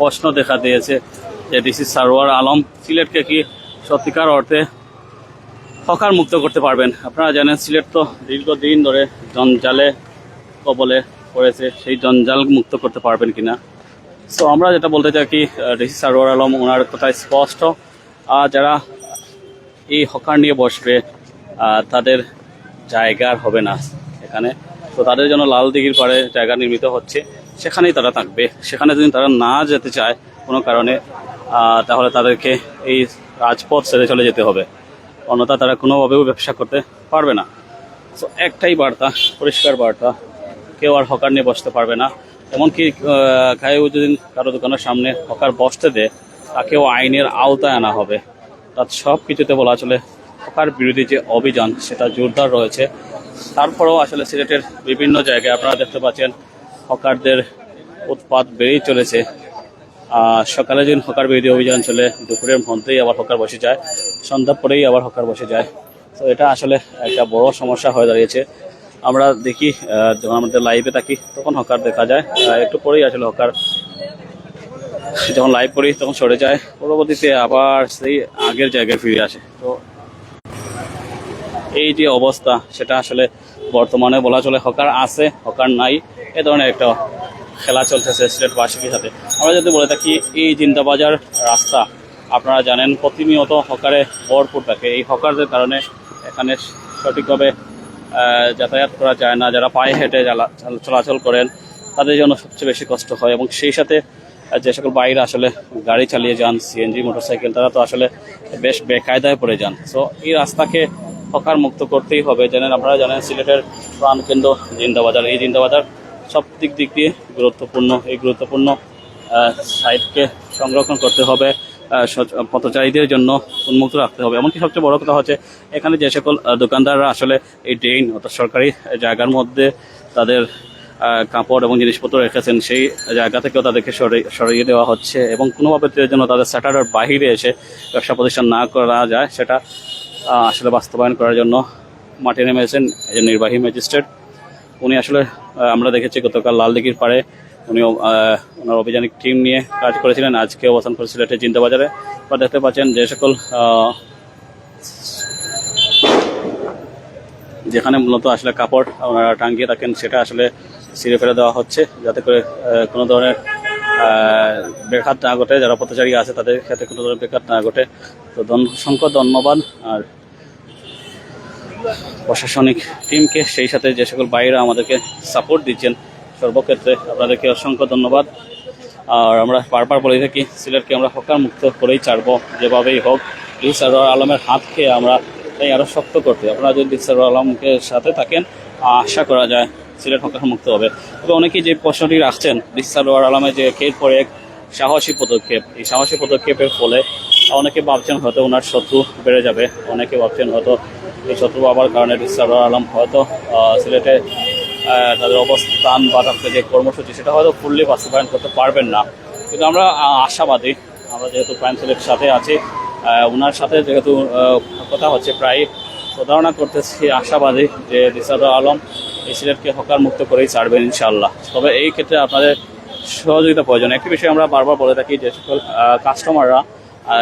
প্রশ্ন দেখা দিয়েছে যে ডিসি সারোয়ার আলম সিলেটকে কি সত্যিকার অর্থে হকার মুক্ত করতে পারবেন? আপনারা জানেন সিলেট তো দীর্ঘদিন ধরে জঞ্জালে কবলে পড়েছে, সেই জঞ্জাল মুক্ত করতে পারবেন কিনা? সো আমরা যেটা বলতে চাই কি ডিসি সারোয়ার আলম ওনার কথায় স্পষ্ট। আর যারা এই হকার নিয়ে বসবে তাদের জায়গার হবে না এখানে। তো তাদের জন্য লাল দিঘির পরে জায়গা নির্মিত হচ্ছে। সেখানেই তারা থাকবে। সেখানে যদি তারা না যেতে চায় কোনো কারণে তাহলে তাদেরকে এই রাজপথ ছেড়ে চলে যেতে হবে। অন্যথা তারা কোনোভাবেও ব্যবসা করতে পারবে না। তো একটাই বার্তা, পরিষ্কার বার্তা, কেউ আর হকার নিয়ে বসতে পারবে না। এমনকি খায়ুদ্দিন কারও দোকানের সামনে হকার বসতে দেয় তাকেও আইনের আওতায় আনা হবে। তার সব কিছুতে বলা চলে, হকার বিরোধী যে অভিযান, সেটা জোরদার রয়েছে। তারপরেও আসলে সিলেটের বিভিন্ন জায়গায় আপনারা দেখতে পাচ্ছেন হকারদের উৎপাত বেড়েই চলেছে। সকালে দিন হকার বিরোধী অভিযান চলে, দুপুরের মধ্যেই আবার হকার বসে যায় সন্ধ্যা পরেই আবার হকার বসে যায়। তো এটা আসলে একটা বড় সমস্যা হয়ে দাঁড়িয়েছে। আমরা দেখি যখন আমাদের লাইভে থাকি, তখন হকার দেখা যায়। একটু পরেই আসলে হকার যখন লাইভ করি, তখন সরে যায়। পরবর্তীতে আবার সেই আগের জায়গায় ফিরে আসে। তো এই যে অবস্থা, সেটা আসলে বর্তমানে বলা চলে হকার আছে, হকার নাই। এ ধরনের একটা খেলা চলতেছে সিলেটবাসীর সাথে। আমরা যদি বলে থাকি, এই জিন্দাবাজার রাস্তা, আপনারা জানেন প্রতিনিয়ত হকারে ভরপুর থাকে। এই হকারদের কারণে এখানে সঠিকভাবে যাতায়াত করা যায় না। যারা পায়ে হেঁটে চলাচল করেন, তাদের জন্য সবচেয়ে বেশি কষ্ট হয় এবং সেই সাথে যে সকল বাইরে আসলে গাড়ি চালিয়ে যান, সিএনজি, মোটরসাইকেল, তারা তো আসলে বেশ বেকায়দায় পড়ে যান। সো এই রাস্তাকে হকার মুক্ত করতেই হবে। জানেন, আপনারা জানেন সিলেটের প্রাণকেন্দ্র জিন্দাবাজার। এই জিন্দাবাজার সব দিক দিক দিয়ে গুরুত্বপূর্ণ, এই গুরুত্বপূর্ণ সাইটকে সংরক্ষণ করতে হবে পথচারীদের জন্য উন্মুক্ত রাখতে হবে। এমনকি সবচেয়ে বড় কথা হচ্ছে, এখানে যে সকল দোকানদাররা আসলে এই ড্রেন অর্থাৎ সরকারি জায়গার মধ্যে তাদের কাপড় এবং জিনিসপত্র রেখেছেন, সেই জায়গা থেকেও তাদেরকে সরিয়ে দেওয়া হচ্ছে এবং কোনোভাবে যেন তাদের স্যাটারের বাহিরে এসে ব্যবসা প্রতিষ্ঠান না করা যায়, সেটা আসলে বাস্তবায়ন করার জন্য মাঠে নেমেছেন নির্বাহী ম্যাজিস্ট্রেট। উনি আসলে আমরা দেখেছি গতকাল লালদিঘির পাড়ে উনি ওনার অভিযানিক টিম নিয়ে কাজ করেছিলেন। আজকে অবস্থান করে সিলেটের জিন্দাবাজারে। বা দেখতে পাচ্ছেন যে সকল যেখানে মূলত আসলে কাপড় ওনারা টাঙ্গিয়ে থাকেন, সেটা আসলে ছিঁড়ে ফেলে দেওয়া হচ্ছে। যাতে করে কোনো ধরনের ব্যাঘাত না ঘটে। যারা পথচারী আছে, তাদের ক্ষেত্রে কোনো ধরনের ব্যাঘাত না ঘটে। তো অসংখ্য ধন্যবাদ। আর প্রশাসনিক টিমকে সেই সাথে যে সকল বাইরে আমাদেরকে সাপোর্ট দিচ্ছেন, সর্বক্ষেত্রে আপনাদেরকে অসংখ্য ধন্যবাদ। আর আমরা বারবার বলে থাকি, সিলেটকে আমরা হকার মুক্ত করেই ছাড়বো, যেভাবেই হোক। ডিসার আলমের হাত খেয়ে আমরা তাই আরও শক্ত করতে। আপনারা যদি ডিসার আলমকে সাথে থাকেন, আশা করা যায় সিলেট হকার মুক্ত হবে। তবে অনেকেই যে প্রশ্নটি রাখছেন ডিসার আলমের যে একের পর এক সাহসী পদক্ষেপ। এই সাহসী পদক্ষেপের ফলে অনেকে ভাবছেন হয়তো ওনার শত্রু বেড়ে যাবে, অনেকে ভাবছেন হয়তো এই শত্রু বাবার কারণে ডিসার আলম হয়তো সিলেটে তাদের অবস্থান বা তাদের যে কর্মসূচি, সেটা হয়তো ফুললি বাস্তবায়ন করতে পারবেন না। কিন্তু আমরা আশাবাদী, আমরা যেহেতু প্রাইম সিলেট সাথে আছি ওনার সাথে যেহেতু কথা হচ্ছে, প্রায় ধারণা করতেছি, আশাবাদী যে দিসাদ আলম এই সিলেটকে হকার মুক্ত করেই ছাড়বেন ইনশাআল্লাহ। তবে এই ক্ষেত্রে আপনাদের সহযোগিতা প্রয়োজন। একটি বিষয় আমরা বারবার বলে থাকি যে, সকল কাস্টমাররা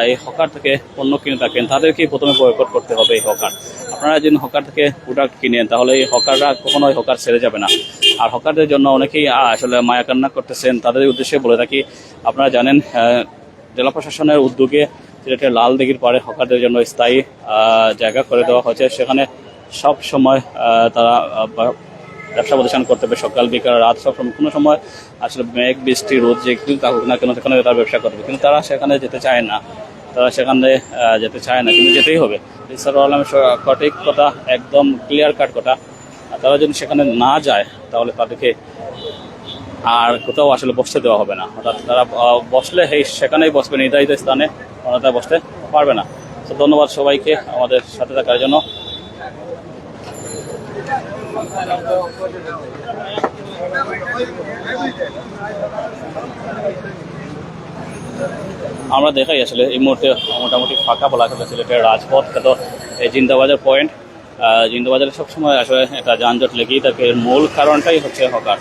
এই হকার থেকে পণ্য কিনে থাকেন, তাদেরকেই প্রথমে বয়কট করতে হবে এই হকার। আপনারা যদি হকার থেকে প্রোডাক্ট কিনেন তাহলে এই হকাররা কখনোই হকার ছেড়ে যাবে না। আর হকারদের জন্য অনেকেই আসলে মায়া কান্না করতেছেন। তাদের উদ্দেশ্যে বলে থাকি, আপনারা জানেন জেলা প্রশাসনের উদ্যোগে সিলেটের লাল দিঘির পাড়ে হকারদের জন্য স্থায়ী জায়গা করে দেওয়া হয়েছে। সেখানে সব সময় তারা ব্যবসা প্রতিষ্ঠান করতে হবে, সকাল, বিকাল, রাত, সব সময়। কোনো সময় আসলে মেঘ, বৃষ্টি, রোদ, যে কিন্তু না কেন, সেখানে তারা ব্যবসা করবে। কিন্তু তারা সেখানে যেতে চায় না। তারা সেখানে যেতে চায় না। কিন্তু যেতেই হবে। ইসার আলমের সঠিক কথা একদম ক্লিয়ার কাট কথা। তারা যদি সেখানে না যায়, তাহলে তাদেরকে আর কোথাও আসলে বসতে দেওয়া হবে না। অর্থাৎ তারা বসলে সেই সেখানেই বসবে নির্ধারিত স্থানে। অন্যথায় বসতে পারবে না। তো ধন্যবাদ সবাইকে আমাদের সাথে থাকার জন্য। আমরা দেখাই আসলে এই মুহূর্তে মোটামুটি ফাঁকা বলা চলে সিলেটের রাজপথ খ্যাত এই জিন্দাবাজার পয়েন্ট জিন্দাবাজারে সবসময় আসলে একটা যানজট লেগেই থাকে। এর মূল কারণটাই হচ্ছে হকার।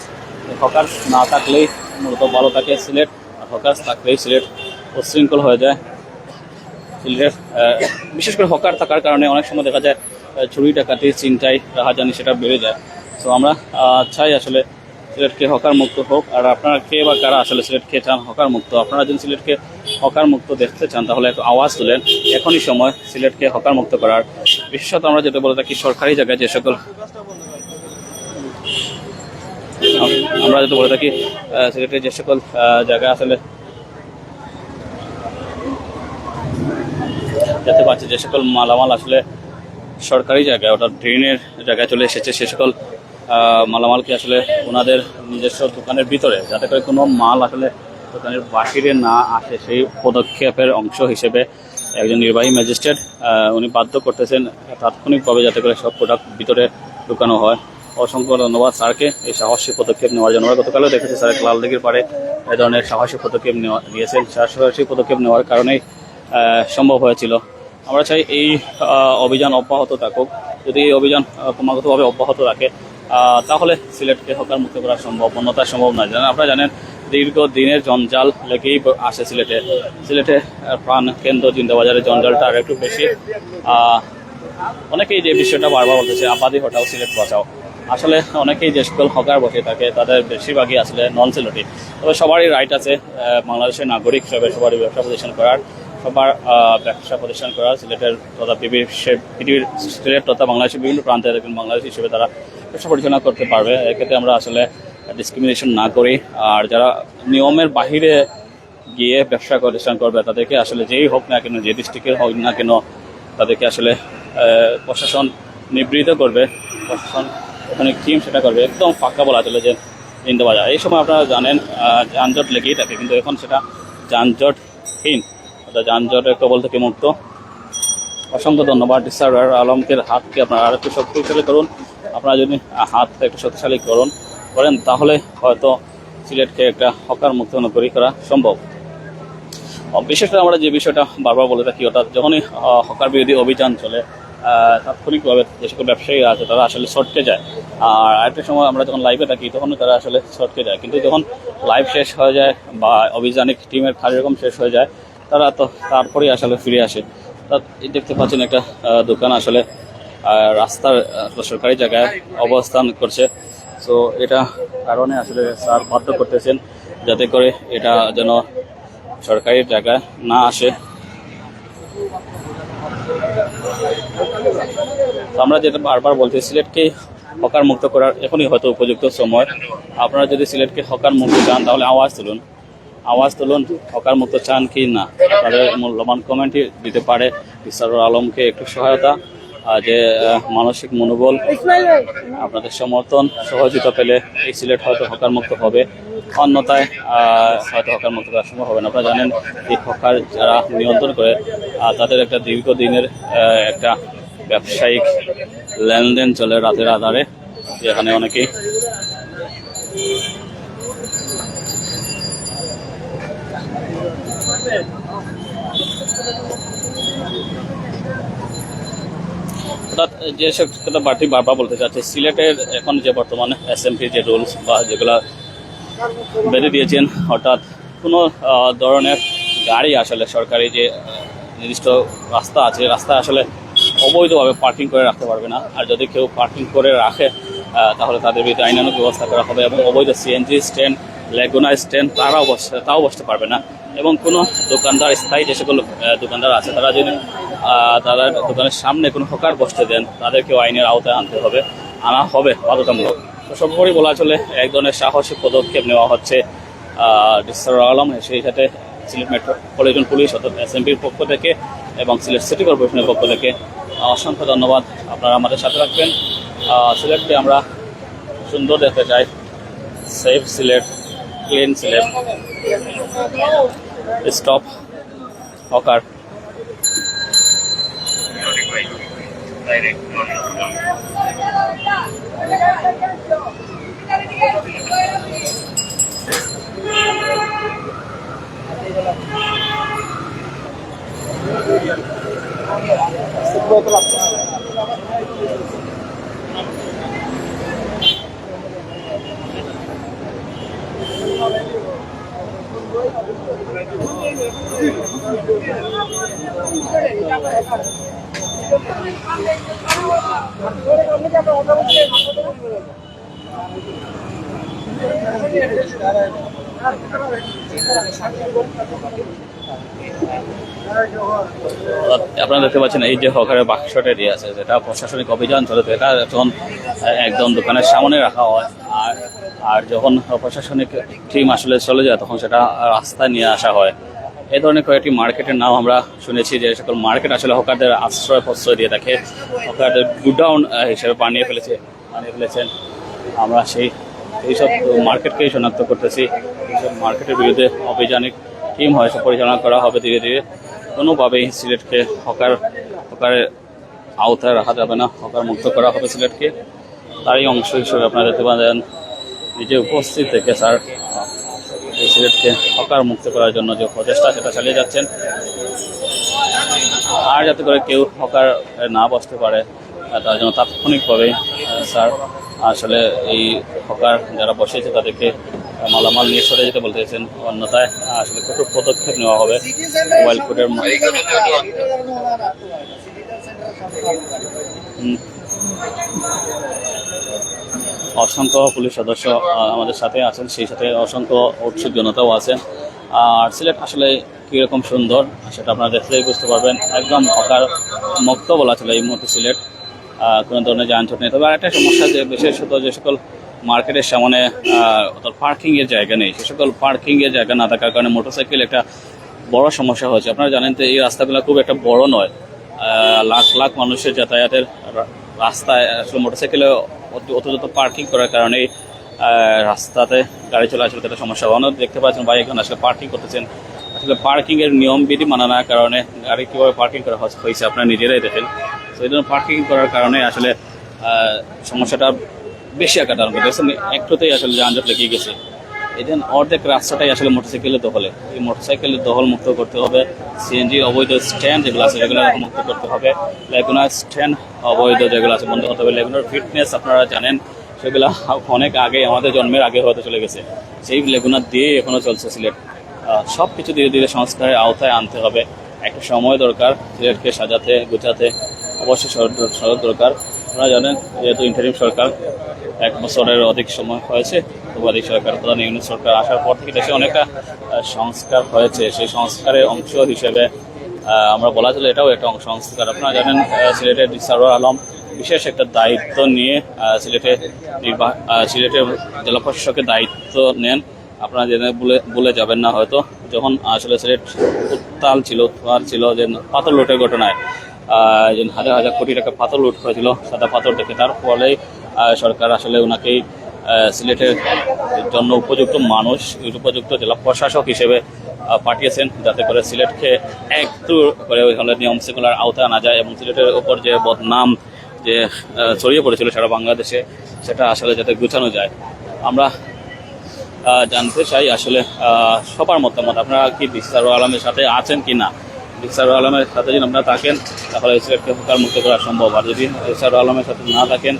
এই হকার না থাকলেই মূলত ভালো থাকে সিলেট, আর হকার্স থাকলেই সিলেট উচ্ছৃঙ্খল হয়ে যায়। সিলেটের বিশেষ করে হকার থাকার কারণে অনেক সময় দেখা যায় চুরি ডাকাতি চিন্তাই রাহাজানি সেটা বেড়ে যায়। তো আমরা চাই আসলে সিলেটকে হকার মুক্ত হোক। আর আপনারা কে বা কারা আসলে সিলেটকে চান হকার মুক্ত? আপনারা যদি সিলেটকে হকার মুক্ত দেখতে চান, তাহলে একটু আওয়াজ তুলেন। এখনই সময় সিলেটকে হকার মুক্ত করার। বিশেষত আমরা যেটা বলে থাকি, সরকারি জায়গায় যে সকল আমরা যেটা বলে থাকি সিলেটের যে সকল জায়গা আসলে দেখতে পাচ্ছি যে সকল মালামাল আসলে সরকারি জায়গায়, অর্থাৎ ড্রেনের জায়গায় চলে এসেছে সে সকল মালামালকে আসলে ওনাদের নিজস্ব দোকানের ভিতরে? যাতে করে কোনো মাল আসলে দোকানের বাহিরে না আসে, সেই পদক্ষেপের অংশ হিসেবে একজন নির্বাহী ম্যাজিস্ট্রেট উনি বাধ্য করতেছেন তাৎক্ষণিকভাবে যাতে করে সব প্রোডাক্ট ভিতরে ঢুকানো হয়। অসংখ্য ধন্যবাদ স্যারকে এই সাহসী পদক্ষেপ নেওয়ার জন্য। গতকালও দেখেছি স্যার লাল দিঘির পারে এই ধরনের সাহসী পদক্ষেপ নেওয়া নিয়েছেন সাহসী পদক্ষেপ নেওয়ার কারণেই সম্ভব হয়েছিল। আমরা চাই এই অভিযান অব্যাহত থাকুক। যদি এই অভিযান ক্রমাগতভাবে অব্যাহত রাখে তাহলে সিলেটকে হকার মুক্ত করা সম্ভব, অন্যতা সম্ভব নয়। জানেন, আপনারা জানেন, দীর্ঘ দিনের জঞ্জাল লেগেই আসে সিলেটে। সিলেটে প্রাণ কেন্দ্র জিন্দাবাজারের জঞ্জালটা আর একটু বেশি। অনেকেই যে বিষয়টা বারবার বলতেছে, আবাদি হটাও সিলেট বাঁচাও। আসলে অনেকেই যে সকল হকার বসে থাকে, তাদের বেশিরভাগই আসলে নন সিলেটি তবে সবারই রাইট আছে বাংলাদেশের নাগরিক হিসেবে সবারই ব্যবসা প্রতিষ্ঠান করার। সবার ব্যবসা প্রতিষ্ঠান করা, সিলেটের তথা পৃথিবীর সিলেট তথা বাংলাদেশের বিভিন্ন প্রান্তে একজন বাংলাদেশ হিসেবে তারা ব্যবসা পরিচালনা করতে পারবে। এক্ষেত্রে আমরা আসলে ডিসক্রিমিনেশন না করি। আর যারা নিয়মের বাহিরে গিয়ে ব্যবসা প্রতিষ্ঠান করবে, তাদেরকে আসলে যেই হোক না কেন, যে ডিস্ট্রিক্টের হোক না কেন, তাদেরকে আসলে প্রশাসন নিবৃত করবে। প্রশাসন ওখানে টিম সেটা করবে। একদম ফাঁকা বলা চলে যে ইন্দ্রবাজার এই সময় আপনারা জানেন যানজট লেগেই থাকে, কিন্তু এখন সেটা যানজটহীন। অর্থাৎ যানজটের কবল থেকে মুক্ত। অসংখ্য ধন্যবাদ ডিসার আলমকের হাতকে আপনারা আর একটু শক্তিশালী করুন। আপনারা যদি হাতটা একটু শক্তিশালী করুন, করেন, তাহলে হয়তো সিলেটকে একটা হকার মুক্ত নগরী করা সম্ভব। বিশেষ করে আমরা যে বিষয়টা বারবার বলে থাকি, অর্থাৎ যখনই হকার বিরোধী অভিযান চলে তাৎক্ষণিকভাবে যে সকল ব্যবসায়ীরা আছে, তারা আসলে শর্টকে যায়। আর আরেকটা সময় আমরা যখন লাইভে থাকি তখন তারা আসলে শর্টকে যায়। কিন্তু যখন লাইভ শেষ হয়ে যায় বা অভিযানিক টিমের কার্যক্রম শেষ হয়ে যায় তারা তো তারপরেই আসলে ফিরে আসে। তা দেখতে পাচ্ছেন একটা দোকান আসলে রাস্তার সরকারি জায়গায় অবস্থান করছে। তো এটা কারণে আসলে স্যার বাধ্য করতেছেন যাতে করে এটা যেন সরকারি জায়গায় না আসে। আমরা যেটা বারবার বলছি, সিলেটকে হকার মুক্ত করার এখনই হয়তো উপযুক্ত সময়। আপনারা যদি সিলেটকে হকার মুক্ত চান, তাহলে আওয়াজ তুলুন। আওয়াজ তুলুন, হকার মুক্ত চান কি না? আপনাদের মূল্যবান কমেন্টই দিতে পারে ইসারুল আলমকে একটু সহায়তা যে মানসিক মনোবল, আপনাদের সমর্থন, সহযোগিতা পেলে এই সিলেট হয়তো হকার মুক্ত হবে। অন্যতায় হয়তো হকার মুক্ত করা সম্ভব হবে না। আপনারা জানেন, এই হকার যারা নিয়ন্ত্রণ করে তাদের একটা দীর্ঘদিনের একটা ব্যবসায়িক লেনদেন চলে রাতের আধারে। যেখানে অনেকেই অর্থাৎ যে সব কথা বারবার বলতে চাচ্ছে, সিলেটের এখন যে বর্তমানে এসএমপি যে রুলস বা যেগুলা বেঁধে দিয়েছেন, অর্থাৎ কোনো ধরনের গাড়ি আসলে সরকারি যে, নির্দিষ্ট রাস্তা আছে রাস্তা আসলে অবৈধভাবে পার্কিং করে রাখতে পারবে না। আর যদি কেউ পার্কিং করে রাখে তাহলে তাদের বিরুদ্ধে আইনানুগ ব্যবস্থা করা হবে এবং অবৈধ সিএনজি স্ট্যান্ড লেগুনা স্ট্যান্ড তারাও বসতে তাও বসতে পারবে না। এবং কোনো দোকানদার, স্থায়ী যে সকল দোকানদার আছে, তারা যদি তারা দোকানের সামনে কোনো হকার বসতে দেন, তাদেরকেও আইনের আওতায় আনতে হবে। আনা হবে বাধ্যতামূলক। তো সর্বোপরি বলা চলে, এক ধরনের সাহসী পদক্ষেপ নেওয়া হচ্ছে ডিসার আলম, সেই সাথে সিলেট মেট্রোপলিটন পুলিশ অর্থাৎ এসএমপির পক্ষ থেকে এবং সিলেট সিটি কর্পোরেশনের পক্ষ থেকে। অসংখ্য ধন্যবাদ, আপনারা আমাদের সাথে রাখবেন সিলেটকে আমরা সুন্দর দেখতে চাই। Safe Sylhet, clean Sylhet. Stop hawker. Gracias. আপনারা দেখতে পাচ্ছেন এই যে হকারের বাক্সটা দিয়ে আছে, যেটা প্রশাসনিক অভিযান চলে এটা যখন একদম দোকানের সামনে রাখা হয়, আর আর যখন প্রশাসনিক টিম আসলে চলে যায়, তখন সেটা রাস্তায় নিয়ে আসা হয়। এই ধরনের কয়েকটি মার্কেটের নাম আমরা শুনেছি যে সকল মার্কেট আসলে হকারদের আশ্রয় প্রশ্রয় দিয়ে থাকে হকারদের গুডাউন হিসেবে বানিয়ে ফেলেছে, বানিয়ে ফেলেছেন। আমরা সেই, এইসব মার্কেটকেই শনাক্ত করতেছি। এইসব মার্কেটের বিরুদ্ধে অভিযানিক টিম হয়তো পরিচালনা করা হবে ধীরে ধীরে। কোনোভাবেই সিলেটকে হকার, হকারের আওতায় রাখা যাবে না, হকার মুক্ত করা হবে সিলেটকে। তারই অংশ হিসেবে আপনারা দেখতে পাবেন নিজে উপস্থিত থেকে স্যার এই সিলেটকে হকার মুক্ত করার জন্য যে প্রচেষ্টা সেটা চালিয়ে যাচ্ছেন আর যাতে করে কেউ হকার না বসতে পারে, তার জন্য তাৎক্ষণিকভাবে স্যার, আসলে এই হকার যারা বসেছে তাদেরকে মালামাল নিয়ে সরে যেতে বলতেছেন অন্যথায় আসলে কঠোর পদক্ষেপ নেওয়া হবে মোবাইল কোর্টের। অসংখ্য পুলিশ সদস্য আমাদের সাথে আছেন, সেই সাথে অসংখ্য উৎসুক জনতাও আছেন। আর সিলেট আসলে কীরকম সুন্দর, সেটা আপনারা দেখলেই বুঝতে পারবেন। একদম হকার মুক্ত বলা ছিল এই মুহূর্তে সিলেট। কোনো ধরনের যানজট নেই। তবে আরেকটা সমস্যা যে বিশেষত যে সকল মার্কেটের সামনে পার্কিং এর জায়গা নেই, সে সকল পার্কিংয়ের জায়গা না থাকার কারণে মোটরসাইকেল একটা বড় সমস্যা হয়েছে। আপনারা জানেন তো, এই রাস্তাগুলো খুব একটা বড় নয়। লাখ লাখ মানুষের যাতায়াতের রাস্তায় আসলে মোটরসাইকেলে অত পার্কিং করার কারণে রাস্তাতে গাড়ি চলে আসলে একটা সমস্যা হয় দেখতে পাচ্ছেন বাইক এখন আসলে পার্কিং করতেছেন। আসলে পার্কিংয়ের নিয়ম বিধি মানা না কারণে গাড়ি কীভাবে পার্কিং করা হয়েছে আপনারা নিজেরাই দেখেন। তো এই জন্য পার্কিং করার কারণে আসলে সমস্যাটা বেশি আকার ধারণ করে দেখছেন একটুতেই আসলে যানজট লেগে গেছে। জন্য অর্ধেক রাস্তাটাই আসলে মোটরসাইকেলের দখলে। এই মোটরসাইকেলের দখল মুক্ত করতে হবে সিএনজি অবৈধ স্ট্যান্ড যেগুলো আছে সেগুলো মুক্ত করতে হবে। লেগুনার স্ট্যান্ড অবৈধ যেগুলো আছে বন্ধ করতে হবে। লেগুনার ফিটনেস আপনারা জানেন, সেগুলো অনেক আগে, আমাদের জন্মের আগে হতে চলে গেছে। সেই লেগুনার দিয়ে এখনও চলছে সিলেট। সব কিছু ধীরে ধীরে সংস্কারের আওতায় আনতে হবে। একটা সময় দরকার সিলেটকে সাজাতে, গুছাতে। অবশ্যই সর- সরকার দরকার। আপনারা জানেন, যেহেতু ইন্টারিম সরকার এক বছরের অধিক সময় হয়েছে। তবুয়াদি সরকার প্রধান ইউনিট সরকার আসার পর থেকে দেশে অনেকটা সংস্কার হয়েছে। সেই সংস্কারের অংশ হিসেবে আমরা বলা চলে এটাও একটা অংশ সংস্কার। আপনারা জানেন সিলেটের সারোয়ার আলম বিশেষ একটা দায়িত্ব নিয়ে সিলেটে নির্বাহ সিলেটের জেলা প্রশাসকের দায়িত্ব নেন। আপনারা জেনে বলে বলে যাবেন না হয়তো। যখন আসলে সিলেট উত্তাল ছিল উত্তাল ছিল যে পাথর লুটের ঘটনায় যে হাজার হাজার কোটি টাকা পাথর লুট হয়েছিল সাদা পাথর দেখে। তার ফলে আহ, সরকার আসলে ওনাকেই সিলেটের জন্য উপযুক্ত মানুষ, উপযুক্ত জেলা প্রশাসক হিসেবে পাঠিয়েছেন যাতে করে সিলেটকে একটু করে ওইখানে নিয়ম শৃঙ্খলার আওতায় আনা যায় এবং সিলেটের ওপর যে বদনাম, যে ছড়িয়ে পড়েছিল সারা বাংলাদেশে, সেটা আসলে যাতে গুছানো যায়। আমরা জানতে চাই আসলে সবার মতামত। আপনারা কি দিসার আলমের সাথে আছেন কি না? দিসার আলমের সাথে যদি আপনারা থাকেন, তাহলে সিলেটকে হকার মুক্ত করা সম্ভব। আর যদি দিসার আলমের সাথে না থাকেন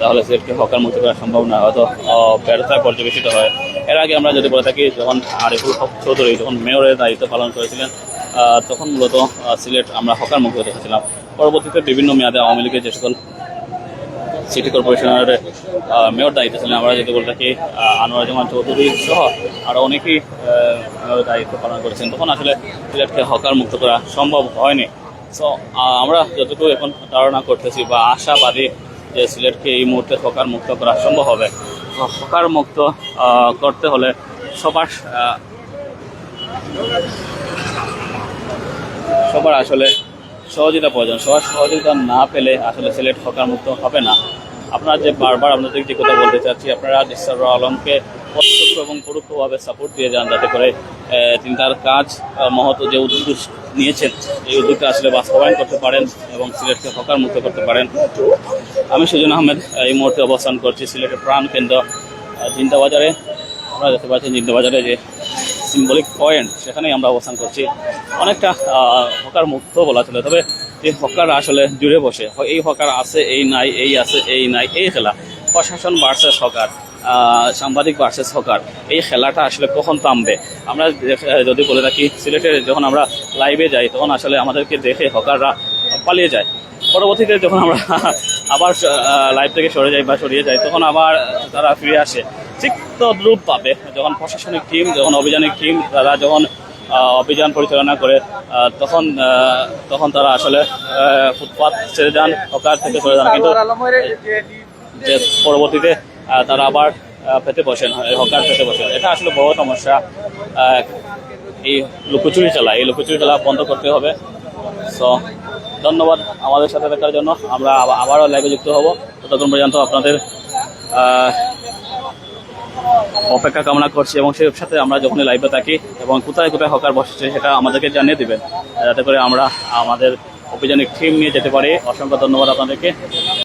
তাহলে সিলেটকে হকার মুক্ত করা সম্ভব না হয়তো ব্যর্থতায় পর্যবেসিত হয়। এর আগে আমরা যদি বলে থাকি, যখন আরিফুল হক চৌধুরী, যখন মেয়রের দায়িত্ব পালন করেছিলেন তখন মূলত সিলেট আমরা হকার মুক্ত দেখেছিলাম পরবর্তীতে বিভিন্ন মেয়াদে আওয়ামী লীগের যে সকল সিটি কর্পোরেশনের মেয়র দায়িত্ব ছিলেন, আমরা যদি বলে থাকি আনোয়ার জামান চৌধুরী সহ আরও অনেকেই দায়িত্ব পালন করেছেন। তখন আসলে সিলেটকে হকার মুক্ত করা সম্ভব হয়নি। সো আমরা যতটুকু এখন ধারণা করতেছি বা আশাবাদী যে সিলেটকে এই মুহূর্তে হকার মুক্ত করা সম্ভব হবে। হকার মুক্ত করতে হলে সবার সবার আসলে সহযোগিতা প্রয়োজন। সবার সহযোগিতা না পেলে আসলে সিলেট হকার মুক্ত হবে না। আপনারা যে বারবার আপনাদের যে কথা বলতে চাচ্ছি, আপনারা দিসার আলমকে প্রত্যক্ষ এবং পরোক্ষভাবে সাপোর্ট দিয়ে যান, যাতে করে তিনি তার কাজ মহৎ যে উদ্যোগ নিয়েছেন। এই উদ্যোগটা আসলে বাস্তবায়ন করতে পারেন এবং সিলেটকে হকার মুক্ত করতে পারেন। আমি সুজন আহমেদ এই মুহূর্তে অবস্থান করছি সিলেটের প্রাণ কেন্দ্র আহ, জিন্দা বাজারে আপনারা দেখতে পাচ্ছেন জিন্দা বাজারে যে সিম্বলিক পয়েন্ট সেখানেই আমরা অবস্থান করছি। অনেকটা হকার মুক্ত বলা চলে তবে এই হকার আসলে জুড়ে বসে। এই হকার আছে এই নাই এই আছে এই নাই এই খেলা। প্রশাসন ভার্সেস হকার। সাংবাদিক ভার্সেস হকার এই খেলাটা আসলে কখন থামবে? আমরা যদি বলে রাখি সিলেটে যখন আমরা লাইভে যাই তখন আসলে আমাদেরকে দেখে হকাররা পালিয়ে যায়। পরবর্তীতে যখন আমরা আবার লাইভ থেকে সরে যাই বা সরিয়ে যাই তখন আবার তারা ফিরে আসে। ঠিক তদ্রূপ পাবে যখন প্রশাসনিক টিম যখন অভিযানিক টিম তারা যখন অভিযান পরিচালনা করে তখন তখন তারা আসলে আহ, ফুটপাত ছেড়ে যান হকার থেকে সরে যান। কিন্তু যে পরবর্তীতে তারা আবার পেতে বসেন হকার পেতে বসেন। এটা আসলে বড় সমস্যা। এই লুকোচুরি খেলা, এই লুকোচুরি খেলা বন্ধ করতে হবে। সো ধন্যবাদ আমাদের সাথে থাকার জন্য। আমরা আবা- আবারও লাইভে যুক্ত হব। ততক্ষণ পর্যন্ত আপনাদের অপেক্ষা কামনা করছি এবং সেই সাথে আমরা যখনই লাইভে থাকি এবং কোথায় কোথায় হকার বসেছে সেটা আমাদেরকে জানিয়ে দেবেন। যাতে করে আমরা আমাদের অভিযানিক টিম নিয়ে যেতে পারি। অসংখ্য ধন্যবাদ আপনাদেরকে।